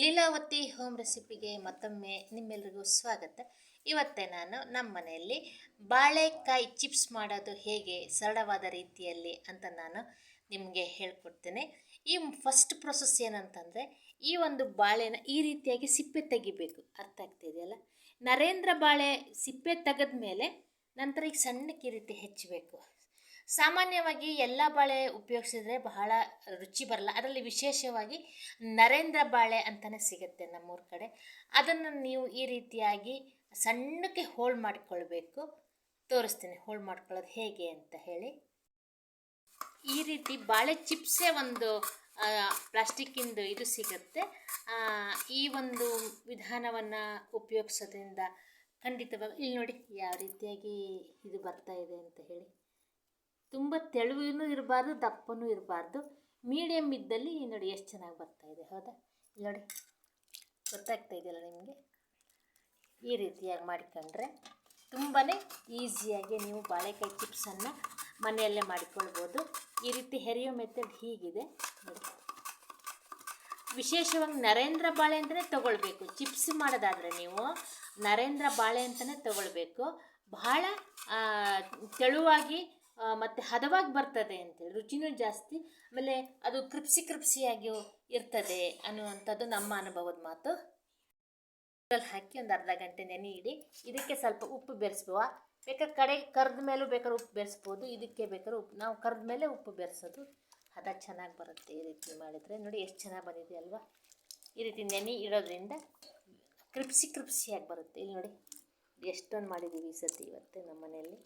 Leelavathi home ರೆಸಿಪಿಗೆ ಮತ್ತೊಮ್ಮೆ ನಿಮ್ಮೆಲ್ಲರಿಗೂ ಸ್ವಾಗತ. ಇವತ್ತೇ ನಾನು ನಮ್ಮ ಮನೆಯಲ್ಲಿ ಬಾಳೆಕಾಯಿ ಚಿಪ್ಸ್ ಮಾಡೋದು ಹೇಗೆ, ಸರಳವಾದ ರೀತಿಯಲ್ಲಿ ಅಂತ ನಾನು ನಿಮಗೆ ಹೇಳ್ಕೊಡ್ತೇನೆ. ಈ ಫಸ್ಟ್ ಪ್ರೊಸೆಸ್ ಏನಂತಂದರೆ, ಈ ಒಂದು ಬಾಳೆನ ಈ ರೀತಿಯಾಗಿ ಸಿಪ್ಪೆ ತೆಗಿಬೇಕು. ಅರ್ಥ ಆಗ್ತಿದೆಯಲ್ಲ ನರೇಂದ್ರ ಬಾಳೆ ಸಿಪ್ಪೆ ತೆಗೆದ ಮೇಲೆ ನಂತರ ಈಗ ಸಣ್ಣಕ್ಕೆ ಈ ರೀತಿ ಹೆಚ್ಚಬೇಕು. ಸಾಮಾನ್ಯವಾಗಿ ಎಲ್ಲ ಬಾಳೆ ಉಪಯೋಗಿಸಿದ್ರೆ ಬಹಳ ರುಚಿ ಬರಲ್ಲ. ಅದರಲ್ಲಿ ವಿಶೇಷವಾಗಿ ನರೇಂದ್ರ ಬಾಳೆ ಅಂತಲೇ ಸಿಗುತ್ತೆ ನಮ್ಮೂರ ಕಡೆ. ಅದನ್ನು ನೀವು ಈ ರೀತಿಯಾಗಿ ಸಣ್ಣಕ್ಕೆ ಹೋಳು ಮಾಡಿಕೊಳ್ಬೇಕು. ತೋರಿಸ್ತೀನಿ ಹೋಳು ಮಾಡ್ಕೊಳ್ಳೋದು ಹೇಗೆ ಅಂತ ಹೇಳಿ. ಈ ರೀತಿ ಬಾಳೆ ಚಿಪ್ಸೇ ಒಂದು ಪ್ಲಾಸ್ಟಿಕ್ಕಿಂದು ಇದು ಸಿಗುತ್ತೆ. ಈ ಒಂದು ವಿಧಾನವನ್ನು ಉಪಯೋಗಿಸೋದ್ರಿಂದ ಖಂಡಿತವಾಗಿ ಇಲ್ಲಿ ನೋಡಿ, ಯಾವ ರೀತಿಯಾಗಿ ಇದು ಬರ್ತಾ ಇದೆ ಅಂತ ಹೇಳಿ. ತುಂಬ ತೆಳುವೂ ಇರಬಾರ್ದು, ದಪ್ಪನೂ ಇರಬಾರ್ದು. ಮೀಡಿಯಮ್ ಇದ್ದಲ್ಲಿ ನೋಡಿ ಎಷ್ಟು ಚೆನ್ನಾಗಿ ಬರ್ತಾ ಇದೆ, ಹೌದಾ? ನೋಡಿ, ಗೊತ್ತಾಗ್ತಾ ಇದೆಯಲ್ಲ ನಿಮಗೆ? ಈ ರೀತಿಯಾಗಿ ಮಾಡಿಕೊಂಡ್ರೆ ತುಂಬಾ ಈಸಿಯಾಗಿ ನೀವು ಬಾಳೆಕಾಯಿ ಚಿಪ್ಸನ್ನು ಮನೆಯಲ್ಲೇ ಮಾಡಿಕೊಳ್ಬೋದು. ಈ ರೀತಿ ಹೆರಿಯೋ ಮೆಥಡ್ ಹೀಗಿದೆ. ನೋಡಿ ವಿಶೇಷವಾಗಿ ನರೇಂದ್ರ ಬಾಳೆ ಅಂತಲೇ ತೊಗೊಳ್ಬೇಕು. ಚಿಪ್ಸ್ ಮಾಡೋದಾದರೆ ನೀವು ನರೇಂದ್ರ ಬಾಳೆ ಅಂತಲೇ ತೊಗೊಳ್ಬೇಕು. ಬಹಳ ತೆಳುವಾಗಿ ಮತ್ತು ಹದವಾಗಿ ಬರ್ತದೆ ಅಂತೇಳಿ, ರುಚಿನೂ ಜಾಸ್ತಿ, ಆಮೇಲೆ ಅದು ಕ್ರಿಪ್ಸಿ ಕ್ರಿಪ್ಸಿಯಾಗಿ ಇರ್ತದೆ ಅನ್ನುವಂಥದ್ದು ನಮ್ಮ ಅನುಭವದ ಮಾತು. ಹಾಕಿ ಒಂದು ಅರ್ಧ ಗಂಟೆ ನೆನೆ ಇಡಿ ಇದಕ್ಕೆ ಸ್ವಲ್ಪ ಉಪ್ಪು ಬೆರೆಸ್ಬೋ ಬೇಕಾದ್ರೆ ಕಡೆ ಕರ್ದ ಮೇಲೂ ಬೇಕಾದ್ರೆ ಉಪ್ಪು ಬೆರೆಸ್ಬೋದು, ಇದಕ್ಕೆ ಬೇಕಾದ್ರೆ ಉಪ್ಪು, ನಾವು ಕರ್ದ ಮೇಲೆ ಉಪ್ಪು ಬೆರೆಸೋದು. ಹದ ಚೆನ್ನಾಗಿ ಬರುತ್ತೆ ಈ ರೀತಿ ಮಾಡಿದರೆ. ನೋಡಿ ಎಷ್ಟು ಚೆನ್ನಾಗಿ ಬಂದಿದೆ ಅಲ್ವಾ? ಈ ರೀತಿ ನೆನೆ ಇಡೋದ್ರಿಂದ ಕ್ರಿಪ್ಸಿ ಕ್ರಿಪ್ಸಿಯಾಗಿ ಬರುತ್ತೆ. ಇಲ್ಲಿ ನೋಡಿ, ಎಷ್ಟೊಂದು ಮಾಡಿದ್ದೀವಿ ಈ ಸತಿ ಇವತ್ತು ನಮ್ಮ ಮನೆಯಲ್ಲಿ